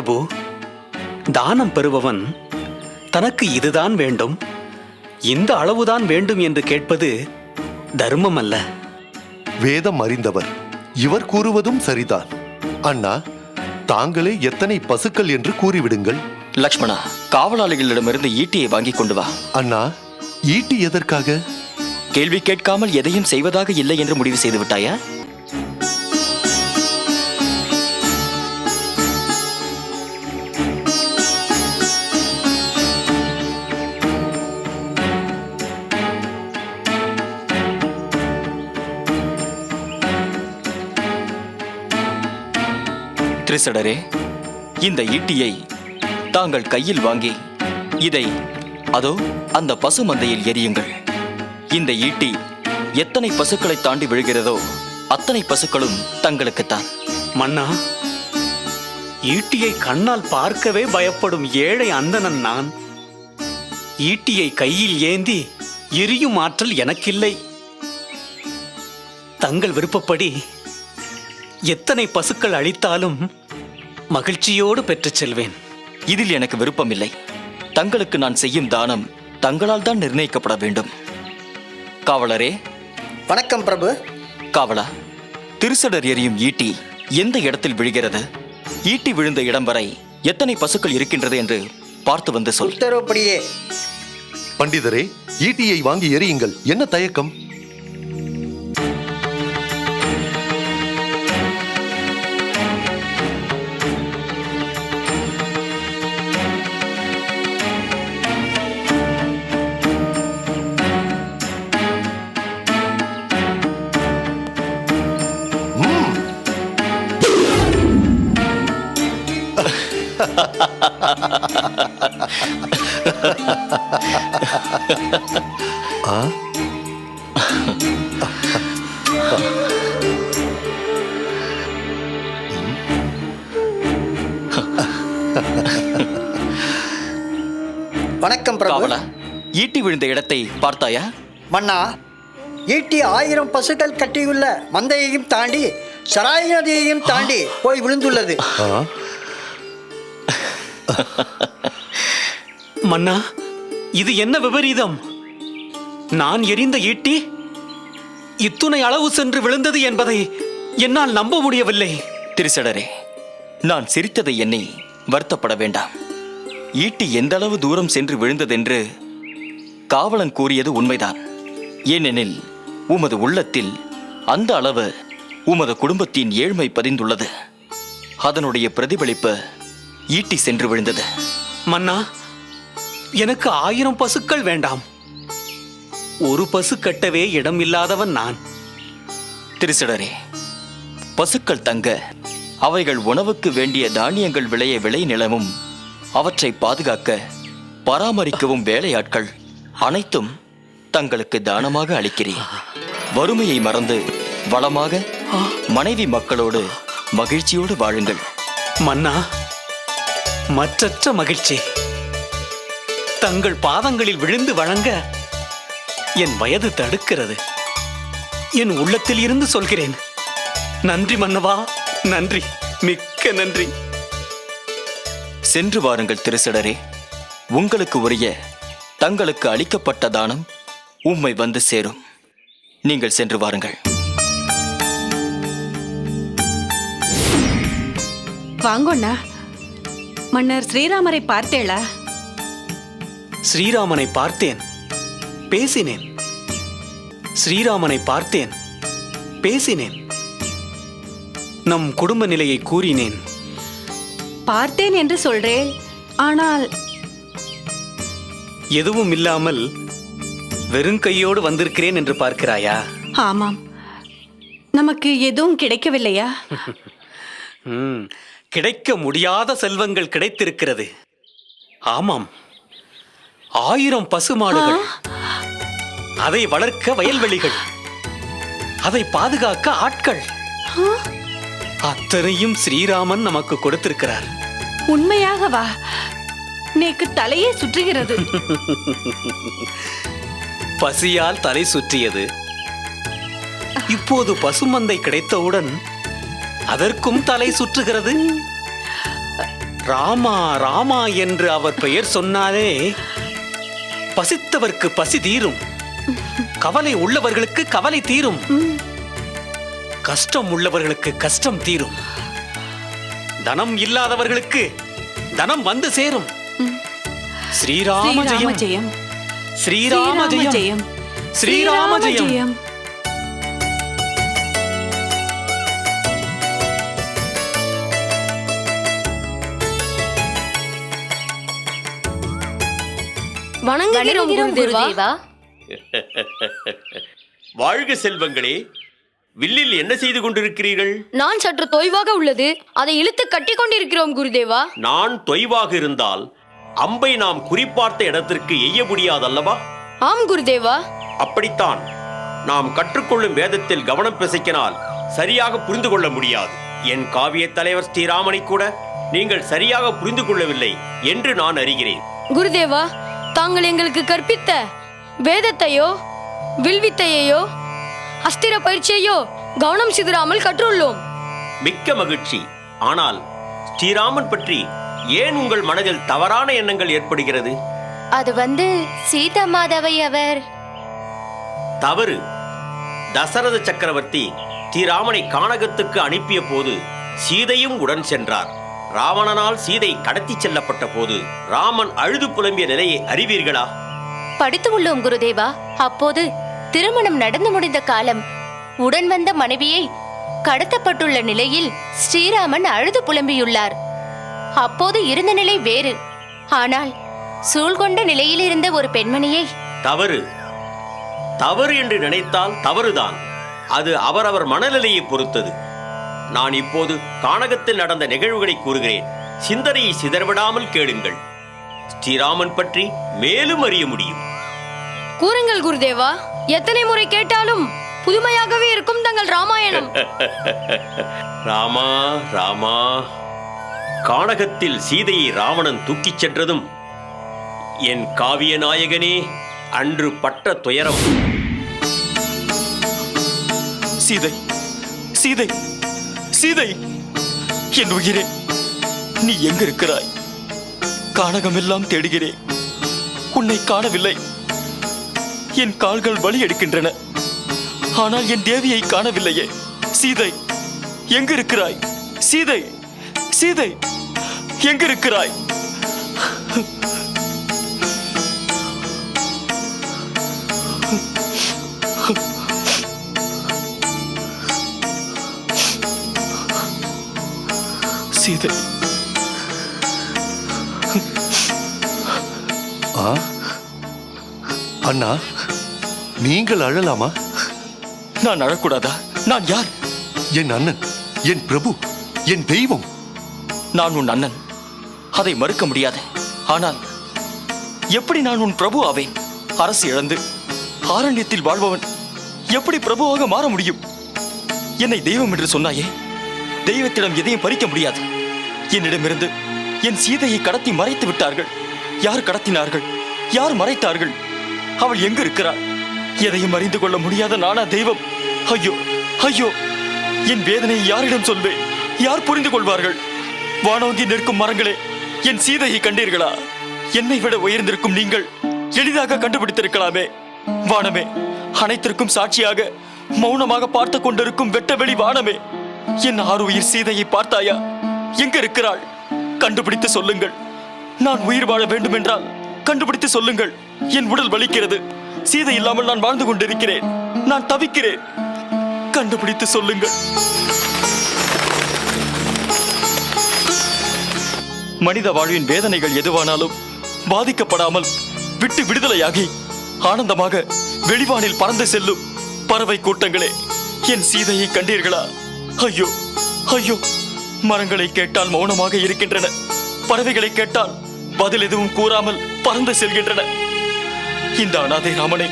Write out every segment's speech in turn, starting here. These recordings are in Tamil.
பிரபு தானம் பெறுபவன் தனக்கு இதுதான் வேண்டும். இந்த அளவுதான் வேண்டும் என்று கேட்பது தர்மம் அல்ல வேதம் அறிந்தவர் இவர் கூறுவதும் சரிதான். அண்ணா தாங்களே எத்தனை பசுக்கள் என்று கூறிவிடுங்கள். லக்ஷ்மணா காவலாளிகளிடமிருந்து ஈட்டியை வாங்கி கொண்டு வா. அண்ணா ஈட்டி எதற்காக? கேள்வி கேட்காமல் எதையும் செய்வதாக இல்லை என்று முடிவு செய்து விட்டாயா? திரிசடரே இந்த ஈட்டியை தாங்கள் கையில் வாங்கி இதை அதோ அந்த பசு மந்தையில் எரியுங்கள். இந்த ஈட்டி எத்தனை பசுக்களை தாண்டி விழுகிறதோ அத்தனை பசுக்களும் தங்களுக்குத்தான். மன்னா ஈட்டியை கண்ணால் பார்க்கவே பயப்படும் ஏழை அந்தணன் நான். ஈட்டியை கையில் ஏந்தி எரியும் ஆற்றல் எனக்கில்லை. தங்கள் விருப்பப்படி எத்தனை பசுக்கள் அழித்தாலும் மகிழ்ச்சியோடு பெற்றுச் செல்வேன். இதில் எனக்கு விருப்பமில்லை. தங்களுக்கு நான் செய்யும் தானம் தங்களால் தான் நிர்ணயிக்கப்பட வேண்டும். காவலரே. வணக்கம் பிரபு. காவலா திருசடர் எரியும் ஈட்டி எந்த இடத்தில் விழுகிறது? ஈட்டி விழுந்த இடம் வரை எத்தனை பசுக்கள் இருக்கின்றது என்று பார்த்து வந்து சொல். உத்தரவுப்படியே. பண்டிதரே ஈட்டியை வாங்கி எரியுங்கள். என்ன தயக்கம்? ஆ வணக்கம் காவலா ஈட்டி விழுந்த இடத்தை பார்த்தாயா? மன்னா ஈட்டி ஆயிரம் பசுக்கள் கட்டியுள்ள மந்தையையும் தாண்டி சராய் நதியையும் தாண்டி போய் விழுந்துள்ளது. மன்னா இது என்ன விபரீதம்? நான் எரிந்த ஈட்டி இத்துணை அளவு சென்று விழுந்தது என்பதை என்னால் நம்ப முடியவில்லை. திருசடரே நான் சிரித்ததை எண்ணி வருத்தப்பட வேண்டாம். ஈட்டி எந்த அளவு தூரம் சென்று விழுந்ததென்று காவலன் கூறியது உண்மைதான். ஏனெனில் உமது உள்ளத்தில் அந்த அளவு உமது குடும்பத்தின் ஏழ்மை பதிந்துள்ளது. அதனுடைய பிரதிபலிப்பு ஈட்டி சென்று விழுந்தது. மன்னா எனக்கு ஆயிரம் பசுக்கள் வேண்டாம். ஒரு பசு கட்டவே இடம் இல்லாதவன் நான். திருசிடரே பசுக்கள் தங்க அவைகள் உணவுக்கு வேண்டிய தானியங்கள் விளைய விளை நிலமும் அவற்றை பாதுகாக்க பராமரிக்கவும் வேலையாட்கள் அனைத்தும் தங்களுக்கு தானமாக அளிக்கிறேன். வறுமையை மறந்து வளமாக மனைவி மக்களோடு மகிழ்ச்சியோடு வாழுங்கள். மன்னா மற்றற்ற மகிழ்ச்சி. தங்கள் பாதங்களில் விழுந்து வழங்க என் வயது தடுக்கிறது. என் உள்ளத்தில் இருந்து சொல்கிறேன். நன்றி மன்னவா நன்றி மிக்க நன்றி. சென்று வாருங்கள் திருசிடரே. உங்களுக்கு உரிய தங்களுக்கு அளிக்கப்பட்ட தானம் உம்மை வந்து சேரும். நீங்கள் சென்று வாருங்கள். வாங்கோண்ணா. மன்னர் ஸ்ரீராமரை பார்த்தேளா? ஸ்ரீராமனை பார்த்தேன் பேசினேன். ஸ்ரீராமனை பார்த்தேன் பேசினேன். நம் குடும்ப நிலையை கூறினேன். பார்த்தேன் என்று சொல்றேன் ஆனால் எதுவும் இல்லாமல் வெறுங்கையோடு வந்திருக்கிறேன் என்று பார்க்கிறாயா? ஆமாம். நமக்கு எதுவும் கிடைக்கவில்லையா? கிடைக்க முடியாத செல்வங்கள் கிடைத்திருக்கிறது. ஆமாம். ஆயிரம் பசுமாடுகள். அதை வளர்க்க வயல்வெளிகள். அதை பாதுகாக்க ஆட்கள். அத்தனையும் ஸ்ரீராமன் நமக்கு கொடுத்திருக்கிறார். உண்மையாகவா நேக்கு தலையே சுற்றுகிறது. பசியால் தலை சுற்றியது. இப்போது பசுமந்தை கிடைத்தவுடன் அதற்கும் தலை சுற்றுகிறது. ராமா ராமா என்று அவர் பெயர் சொன்னாலே பசித்தவர்க்கு பசி தீரும். கவலை உள்ளவர்களுக்கு கவலை தீரும். கஷ்டம் உள்ளவர்களுக்கு கஷ்டம் தீரும். தனம் இல்லாதவர்களுக்கு தனம் வந்து சேரும். ஸ்ரீராம ஜெயம். ஜெயம். ஸ்ரீராம ஜெயம். ஸ்ரீராம ஜெயம். வணங்குகிறோம் குருதேவா. வாழ்க செல்வங்களே வில்லில் என்ன செய்து கொண்டிருக்கிறீர்கள்? நான் சற்று தொய்வாக உள்ளது. அதை இழுத்து கட்டி கொண்டிருக்கிறோம் குருதேவா. நான் தொய்வாக இருந்தால் அம்பை நாம் குறிப்பார்த்த இடத்திற்கு எய்ய முடியாதல்லவா? ஆம் குருதேவா. அப்படித்தான் நாம் கற்றுக்கொள்ளும் வேதத்தில் கவனம் பிசைக்கினால் சரியாக புரிந்து கொள்ள முடியாது. என் காவிய தலைவர் ஸ்ரீராமனை கூட நீங்கள் சரியாக புரிந்து கொள்ளவில்லை என்று நான் அறிகிறேன். குருதேவா தாங்கள் எங்களுக்கு கற்பித்த வேதத்தையோ வில்வித்தையையோ அஸ்திர பயிற்சியையோ கவனம் சிதறாமல் கற்றுள்ளோம். மிக்க மகிழ்ச்சி. ஆனால் ஸ்ரீராமன் பற்றி ஏன் உங்கள் மனதில் தவறான எண்ணங்கள் ஏற்படுகிறது? அது வந்து சீதா மாதாவை அவர். தவறு. தசரத சக்கரவர்த்தி ஸ்ரீராமனை கானகத்துக்கு அனுப்பிய போது சீதையும் உடன் சென்றார். ராவணனால் சீதை கடத்திச் செல்லப்பட்ட போது ராமன் அழுது புலம்பிய நிலையை அறிவீர்களா? படித்து உள்ளோம் குருதேவா. அப்போது திருமணம் நடந்து முடிந்த காலம் உடன் வந்த மனைவியை கடத்தப்பட்டுள்ள நிலையில் ஸ்ரீராமன் அழுது புலம்பியுள்ளார். அப்போது இருந்த நிலை வேறு. ஆனால் சூழ்கொண்ட நிலையில் இருந்த ஒரு பெண்மணியை தவறு. தவறு என்று நினைத்தால் தவறுதான். அது அவரவர் மனநிலையை பொறுத்தது. நான் இப்போது கானகத்தில் நடந்த நிகழ்வுகளை கூறுகிறேன். சிந்தனையை சிதறவிடாமல் கேளுங்கள். ஸ்ரீராமன் பற்றி மேலும் அறிய முடியும். கூறுங்கள் குருதேவா. எத்தனை முறை கேட்டாலும் புதுமையாகவே இருக்கும் தங்கள் ராமாயணம். ராமா ராமா. கானகத்தில் சீதையை ராவணன் தூக்கிச் சென்றதும் என் காவிய நாயகனே அன்று பட்ட துயரம். சீதை சீதை சீதை என் உயிரே நீ எங்க இருக்கிறாய்? கானகமெல்லாம் தேடுகிறேன் உன்னை காணவில்லை. என் கால்கள் வலி எடுக்கின்றன ஆனால் என் தேவியை காணவில்லையே. சீதை எங்க இருக்கிறாய்? சீதை சீதை எங்க இருக்கிறாய்? ஆ? அண்ணா நீங்கள் அழலாமா? நான் அழக்கூடாதா? நான் யார்? என் அண்ணன் என் பிரபு என் தெய்வம். நான் உன் அண்ணன். அதை மறுக்க முடியாது. ஆனால் எப்படி நான் உன் பிரபு ஆவேன்? அரசு இழந்து ஆரண்யத்தில் வாழ்பவன் எப்படி பிரபுவாக மாற முடியும்? என்னை தெய்வம் என்று சொன்னாயே? தெய்வத்திடம் எதையும் பறிக்க முடியாது. என்னிடமிருந்து என் சீதையை கடத்தி மறைத்து விட்டார்கள். யார் கடத்தினார்கள்? யார் மறைத்தார்கள்? அவள் எங்கு இருக்கிறாள் எதையும் அறிந்து கொள்ள முடியாத நானா தெய்வம்? ஐயோ ஐயோ என் வேதனையை யாரிடம் சொல்வேன்? யார் புரிந்து கொள்வார்கள்? வானோங்கி நிற்கும் மரங்களே என் சீதையை கண்டீர்களா? என்னை விட உயர்ந்திருக்கும் நீங்கள் எளிதாக கண்டுபிடித்திருக்கலாமே. வானமே அனைத்திற்கும் சாட்சியாக மௌனமாக பார்த்து கொண்டிருக்கும் வெட்டவெளி வானமே. என் ஆறு உயிர் சீதையை பார்த்தாயா? எங்க இருக்கிறாள்? கண்டுபிடித்து சொல்லுங்கள். நான் உயிர் வாழ வேண்டும் என்றால் கண்டுபிடித்து சொல்லுங்கள். என் உடல் வலிக்கிறது. சீதை இல்லாமல் நான் வாழ்ந்து கொண்டிருக்கிறேன். நான் தவிக்கிறேன். கண்டுபிடித்து சொல்லுங்கள். மனித வாழ்வின் வேதனைகள் எதுவானாலும் பாதிக்கப்படாமல் விட்டு விடுதலையாகி ஆனந்தமாக வெளிவானில் பறந்து செல்லும் பறவை கூட்டங்களே. என் சீதையை கண்டீர்களா? ஐயோ ஐயோ மரங்களை கேட்டால் மௌனமாக இருக்கின்றன. பறவைகளை கேட்டால் பதில் எதுவும் கூறாமல் பறந்து செல்கின்றன. இந்த அனாதை ராமனை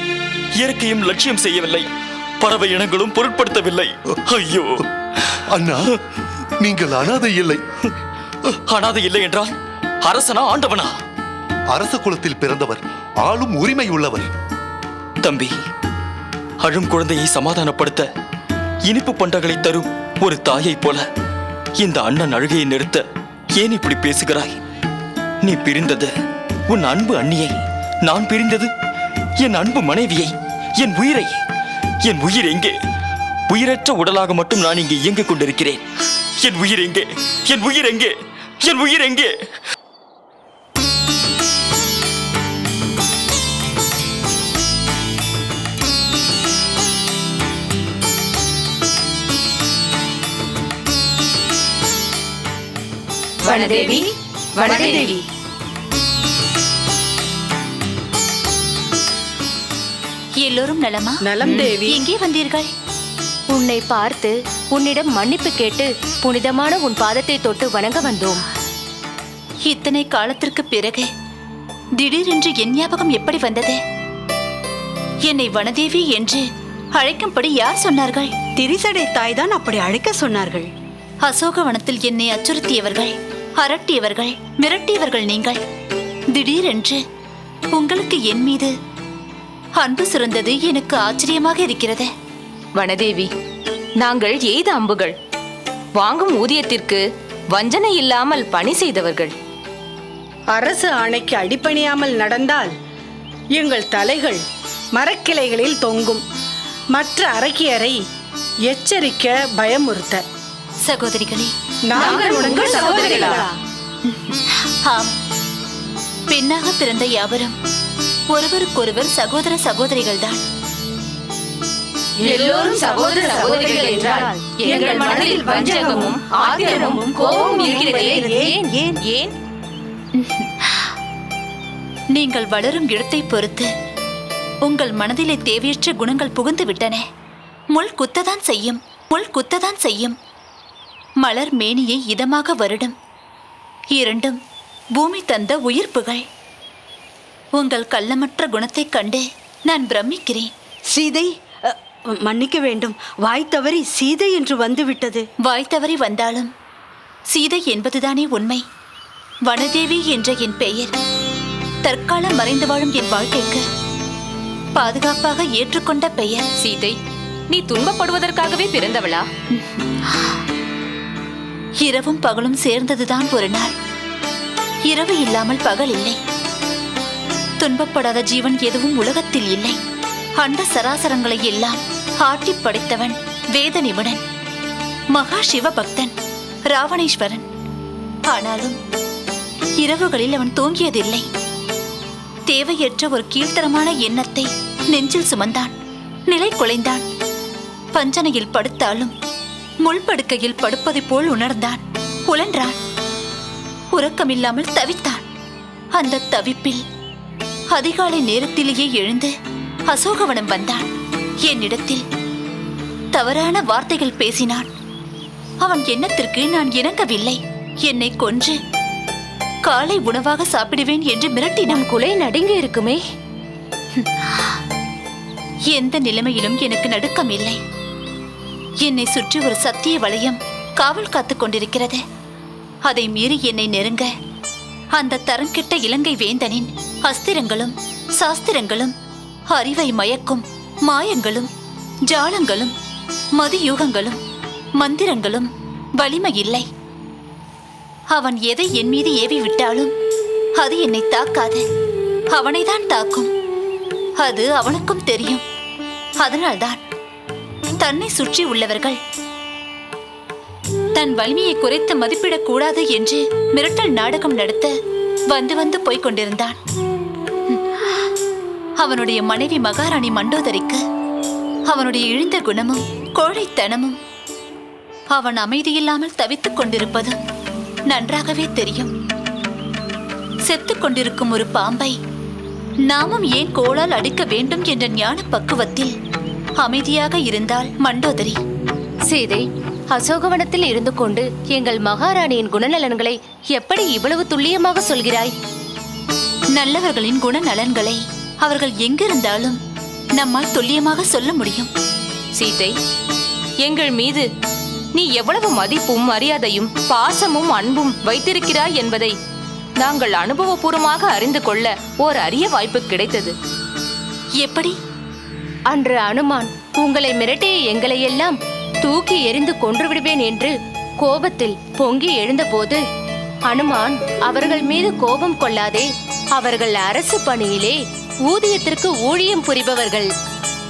இயற்கையும் லட்சியம் செய்யவில்லை. பறவை இனங்களும் பொருட்படுத்தவில்லை. ஐயோ. அண்ணா நீங்கள் அனாதை இல்லை. அனாதை இல்லை என்றால் அரசனா ஆண்டவனா? அரச குலத்தில் பிறந்தவர் ஆளும் உரிமை உள்ளவர். தம்பி அழும் குழந்தையை சமாதானப்படுத்த இனிப்பு பண்டங்களை தரும் ஒரு தாயைப் போல இந்த அண்ணன் அழுகையை நிறுத்த ஏன் இப்படி பேசுகிறாய்? நீ பிரிந்தது உன் அன்பு அண்ணியை நான் பிரிந்தது என் அன்பு மனைவியை என் உயிரை. என் உயிர் எங்கே? உயிரற்ற உடலாக மட்டும் நான் இங்கே இயங்கிக் கொண்டிருக்கிறேன். என் உயிர் எங்கே? என் உயிர் எங்கே? என் உயிர் எங்கே? வனதேவி வனதேவி எல்லோரும் நலமா? நலம் தேவி. எங்கே வந்தீர்கள்? உன்னை பார்த்து உன்னிடம் மன்னிப்பு கேட்டு புனிதமான உன் பாதத்தை தொட்டு வணங்க வந்தோம். இத்தனை காலத்திற்கு பிறகு திடீரென்று என் ஞாபகம் எப்படி வந்தது? என்னை வனதேவி என்று அழைக்கும்படி யார் சொன்னார்கள்? திரிசடை தாய் தான் அப்படி அழைக்க சொன்னார்கள். அசோகவனத்தில் என்னை அச்சுறுத்தியவர்கள். அரட்டியவர்கள் மிரட்டியவர்கள் நீங்கள். திடீரென்று உங்களுக்கு என் மீது அன்பு சுரந்தது எனக்கு ஆச்சரியமாக இருக்கிறது. வனதேவி நாங்கள் எய்த அம்புகள்? வாங்கும் ஊதியத்திற்கு வஞ்சனை இல்லாமல் பணி செய்தவர்கள். அரசு ஆணைக்கு அடிபணியாமல் நடந்தால் எங்கள் தலைகள் மரக்கிளைகளில் தொங்கும். மற்ற அரக்கியரை எச்சரிக்க பயமுறுத்த. சகோதரிகளே நாங்கள் உங்கள் சகோதரிகளா? ஆம். பெண்ணாக பிறந்த யாவரும் ஒருவருக்கொருவர் சகோதர சகோதரிகள்தான். எல்லோரும் சகோதர சகோதரிகள் என்றால் எங்கள் மனதில் வஞ்சகமும் ஆத்திரமும் கோபமும் இருக்கிறதே. ஏன் ஏன் ஏன்? நீங்கள் வளரும் இடத்தை பொறுத்து உங்கள் மனதிலே தேவையற்ற குணங்கள் புகுந்து விட்டன. முள் குத்ததான் செய்யும் முள் குத்ததான் செய்யும். மலர் மேனியை இதமாக வருடும். இரண்டும் பூமி தந்த உயிர்ப்புகள். உங்கள் கள்ளமற்ற குணத்தைக் கண்டு நான் பிரமிக்கிறேன். சீதை மன்னிக்க வேண்டும். வாய் தவறி சீதை என்று வந்துவிட்டது. வாய் தவறி வந்தாலும் சீதை என்பதுதானே உண்மை. வனதேவி என்ற என் பெயர். தற்காலம் மறைந்து வாழும் என் வாழ்க்கைக்கு பாதுகாப்பாக ஏற்றுக்கொண்ட பெயர். சீதை நீ துன்பப்படுவதற்காகவே பிறந்தவளா? இரவும் பகலும் சேர்ந்ததுதான் ஒரு நாள். இரவு இல்லாமல் பகல் இல்லை. துன்பப்படாத ஜீவன் எதுவும் உலகத்தில் இல்லை. அண்ட சராசரங்களை எல்லாம் ஆட்டி படைத்தவன் வேத நிபுணன் மகா சிவபக்தன் ராவணேஸ்வரன். ஆனாலும் இரவுகளில் அவன் தூங்கியதில்லை. தேவையற்ற ஒரு கீழ்த்தரமான எண்ணத்தை நெஞ்சில் சுமந்தான் நிலை குலைந்தான். பஞ்சனையில் படுத்தாலும் முள்படுக்கையில் படுப்பதைப் போல் உணர்ந்தான். புலன்றான் உறக்கமில்லாமல் தவித்தான். அந்த தவிப்பில் அதிகாலை நேரத்திலேயே எழுந்து அசோகவனம் வந்தான். என்னிடத்தில் தவறான வார்த்தைகள் பேசினான். அவன் எண்ணத்திற்கு நான் இணங்கவில்லை என்னை கொன்று காலை உணவாக சாப்பிடுவேன் என்று மிரட்டினான் குலை நடுங்க இருக்குமே. எந்த நிலைமையிலும் எனக்கு நடுக்கம் இல்லை என்னை சுற்றி ஒரு சத்திய வளையம் காவல் காத்துக் கொண்டிருக்கிறது. அதை மீறி என்னை நெருங்க. அந்த தரங்கெட்ட இலங்கை வேந்தனின் அஸ்திரங்களும் சாஸ்திரங்களும் அறிவை மயக்கும் மாயங்களும் ஜாலங்களும் மதியூகங்களும் மந்திரங்களும் வலிமை இல்லை அவன் எதை என் மீது ஏவி விட்டாலும் அது என்னை தாக்காது. அவனைதான் தாக்கும். அது அவனுக்கும் தெரியும். அதனால்தான் தன்னை சுற்றி உள்ளவர்கள். தன் வலிமையை குறைத்து மதிப்பிடக் கூடாது என்று மிரட்டல் நாடகம் நடத்த வந்து வந்து போய்க் கொண்டிருந்தான். அவனுடைய மனைவி மகாராணி மண்டோதரிக்கு அவனுடைய இழிந்த குணமும் கோழைத்தனமும் அவன் அமைதியில்லாமல் தவித்துக் கொண்டிருப்பதும் நன்றாகவே தெரியும். செத்துக் கொண்டிருக்கும் ஒரு பாம்பை நாமும் ஏன் கோளால் அடிக்க வேண்டும் என்ற ஞான பக்குவத்தில் அமைதியாக இருந்தாள் மண்டோதரி. சீதை அசோகவனத்தில் இருந்து கொண்டு எங்கள் மகாராணியின் குணநலன்களை எப்படி இவ்வளவு துல்லியமாக சொல்கிறாய்? நல்லவர்களின் குணநலன்களை அவர்கள் எங்கிருந்தாலும் நம்மால் துல்லியமாக சொல்ல முடியும். சீதை எங்கள் மீது நீ எவ்வளவு மதிப்பும் மரியாதையும் பாசமும் அன்பும் வைத்திருக்கிறாய் என்பதை நாங்கள் அனுபவபூர்வமாக அறிந்து கொள்ள ஓர் அரிய வாய்ப்பு கிடைத்தது. எப்படி? அன்று அனுமான் உங்களை மிரட்டிய எங்களையெல்லாம் தூக்கி எறிந்து கொன்று விடுவேன் என்று கோபத்தில் பொங்கி எழுந்தபோது அனுமான் அவர்கள் மீது கோபம் கொள்ளாதே. அவர்கள் அரசு பணியிலே ஊதியத்திற்கு ஊழியம் புரிபவர்கள்.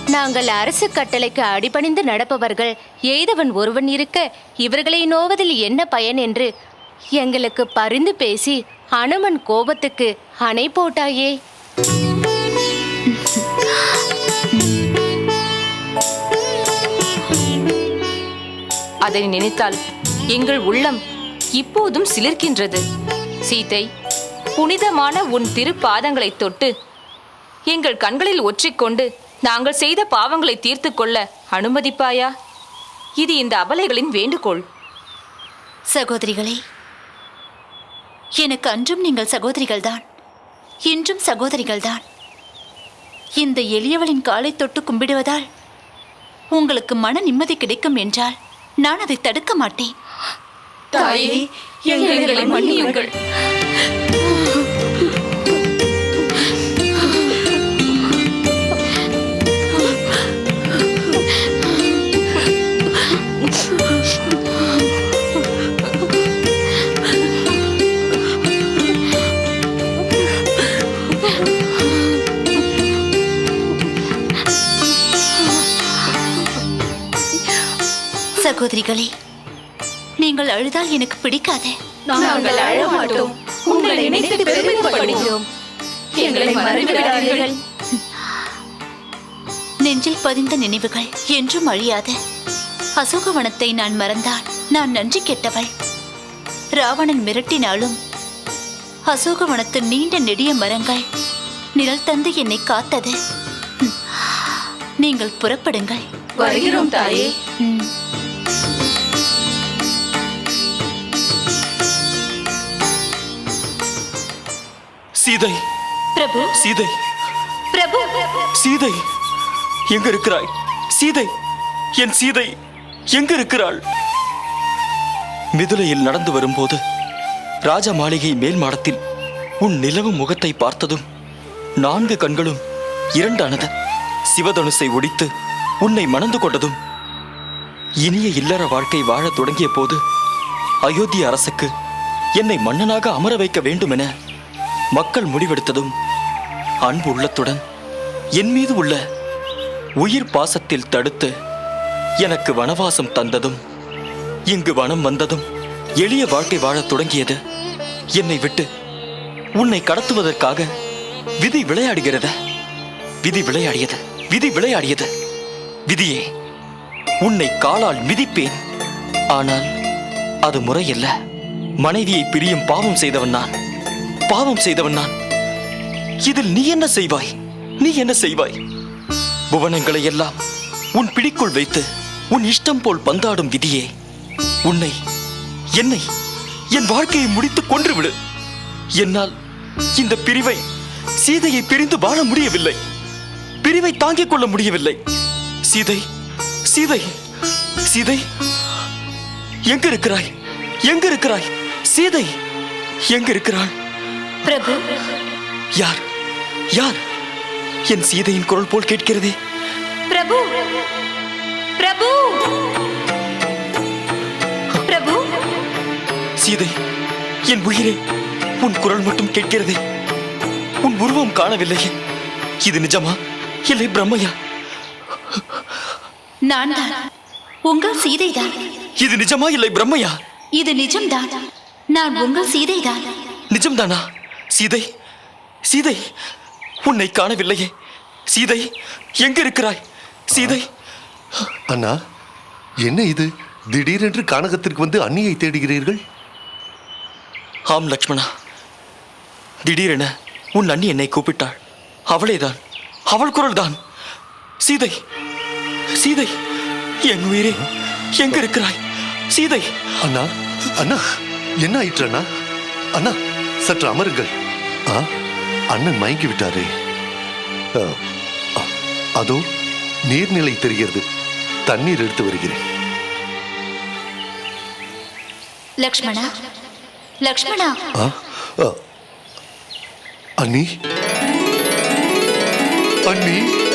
நாங்கள் அரசு கட்டளைக்கு அடிபணிந்து நடப்பவர்கள். எய்தவன் ஒருவன் இருக்க இவர்களை நோவதில் என்ன பயன்? என்று எங்களுக்கு பரிந்து பேசி அனுமன் கோபத்துக்கு அணை போட்டாயே அதை நினைத்தால் எங்கள் உள்ளம் இப்போதும் சிலிர்க்கின்றது. சீதை புனிதமான உன் திருப்பாதங்களை தொட்டு எங்கள் கண்களில் ஒற்றிக்கொண்டு நாங்கள் செய்த பாவங்களை தீர்த்து கொள்ள அனுமதிப்பாயா? இது இந்த அபலைகளின் வேண்டுகோள். சகோதரிகளே எனக்கு அன்றும் நீங்கள் சகோதரிகள்தான். இன்றும் சகோதரிகள்தான். இந்த எளியவளின் காலை தொட்டு கும்பிடுவதால் உங்களுக்கு மன நிம்மதி கிடைக்கும் என்றால் நான் அதை தடுக்க மாட்டேன். தாயே எங்களை மன்னியுங்கள். சகோதரிகளே நீங்கள் அழுதால் எனக்கு பிடிக்காது. நாங்கள் அழ மாட்டோம். உங்களை நினைத்து பெருமைப்படுகிறோம் எங்களை மறந்துவிடாதீர்கள். நெஞ்சில் பதிந்த நினைவுகள் என்றும் அழியாது. அசோகவனத்தை நான் மறந்தால் நான் நன்றி கெட்டவள். ராவணன் மிரட்டினாலும் அசோகவனத்து நீண்ட நெடிய மரங்கள் நிழல் தந்து என்னை காத்தது. நீங்கள் புறப்படுங்கள். வருகிறோம் தாயே. சீதை. பிரபு. சீதை. பிரபு. சீதை. எங்க இருக்கிறாய் சீதை. என் சீதை. எங்க இருக்கிறாள் மிதுலையில் நடந்து வரும்போது ராஜ மாளிகை மேல் மாடத்தில் உன் நிலவு முகத்தை பார்த்ததும் நான்கு கண்களும் இரண்டானது. சிவதனுசை ஒடித்து உன்னை மணந்து கொண்டதும் இனிய இல்லற வாழ்க்கை வாழத் தொடங்கிய போது அயோத்திய அரசுக்கு என்னை மன்னனாக அமர வைக்க வேண்டும் என மக்கள் முடிவெடுத்ததும் அன்பு உள்ளத்துடன் என் மீது உள்ள உயிர் பாசத்தில் தடுத்து எனக்கு வனவாசம் தந்ததும் இங்கு வனம் வந்ததும் எளிய வாழ்க்கை வாழத் தொடங்கியது. என்னை விட்டு உன்னை கடத்துவதற்காக விதி விளையாடுகிறத? விதி விளையாடியது விதி விளையாடியது. விதியே உன்னை காலால் மிதிப்பேன். ஆனால் அது முறையல்ல. மனைவியை பிரியும் பாவம் செய்தவன் நான். பாவம் செய்தவன் நான். இதில் நீ என்ன செய்வாய்? நீ என்ன செய்வாய்? புவனங்களை எல்லாம் உன் பிடிக்குள் வைத்து உன் இஷ்டம் போல் பந்தாடும் விதியே. உன்னை என்னை என் வாழ்க்கையை முடித்து கொன்றுவிடு. என்னால் இந்த பிரிவை சீதையை பிரிந்து வாழ முடியவில்லை. பிரிவை தாங்கிக் கொள்ள முடியவில்லை. சீதை சீதை சீதை எங்க இருக்கிறாய் எங்க இருக்கிறாய் சீதை எங்க இருக்கிறாள் பிரபு யார்? யார்? என் சீதையின் குரல் போல் கேட்கிறதே. பிரபு! பிரபு! பிரபு! சீதை என் உயிரே உன் குரல் மட்டும் கேட்கிறதே. உன் உருவம் காணவில்லையே. இது நிஜமா? இல்லை பிரம்மையா? நான் தான். உங்கள் சீதைதான். இது நிஜமா? இல்லை பிரம்மையா? இது நிஜம்தான். நான் உங்கள் சீதைதான். நிஜம்தானா? சீதை சீதை உன்னை காணவில்லையே. சீதை எங்க இருக்கிறாய்? சீதை. அண்ணா என்ன இது? திடீரென்று கானகத்திற்கு வந்து அண்ணியை தேடுகிறீர்கள்? ஆம் லக்ஷ்மணா. திடீரென உன் அண்ணி என்னை கூப்பிட்டாள். அவளேதான் அவள் குரல்தான். சீதை சீதை என் உயிரே எங்க இருக்கிறாய்? சீதை. அண்ணா அண்ணா என்ன ஆயிற்று அண்ணா? அண்ணா சற்று அமருங்கள். அண்ணன் மயங்கி விட்டாரே. அதோ நீர்நிலை தெரிகிறது. தண்ணீர் எடுத்து வருகிறேன். லக்ஷ்மணா லக்ஷ்மணா. அண்ணி. அண்ணி.